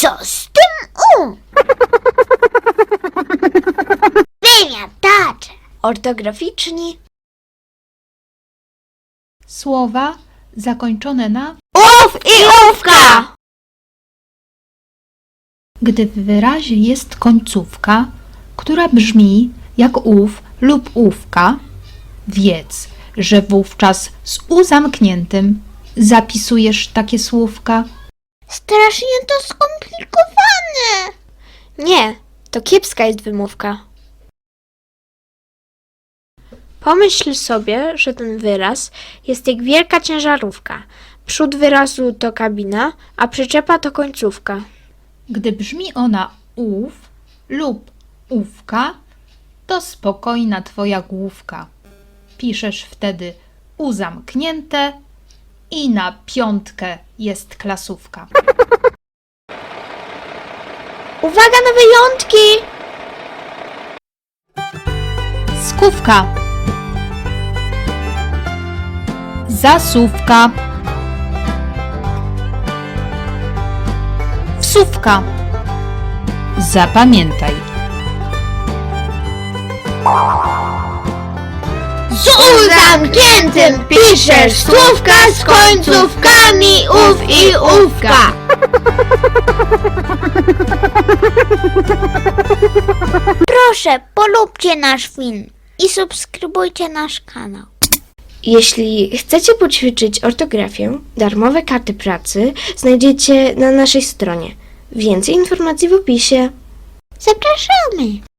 z tym U. Wymiatacze. Ortograficzni. Słowa zakończone na Ów i ówka! Gdy w wyrazie jest końcówka, która brzmi jak ów lub ówka, wiedz, że wówczas z u zamkniętym zapisujesz takie słówka. Strasznie to skomplikowane. Nie, to kiepska jest wymówka. Pomyśl sobie, że ten wyraz jest jak wielka ciężarówka. Przód wyrazu to kabina, a przyczepa to końcówka. Gdy brzmi ona ów lub ówka, to spokojna twoja główka. Piszesz wtedy u zamknięte i na piątkę jest klasówka. Uwaga na wyjątki! Skówka. Zasówka. Wsówka. Zapamiętaj. Z U zamkniętym piszesz słówka z końcówkami ów i ówka. Proszę, polubcie nasz film i subskrybujcie nasz kanał. Jeśli chcecie poćwiczyć ortografię, darmowe karty pracy znajdziecie na naszej stronie. Więcej informacji w opisie. Zapraszamy.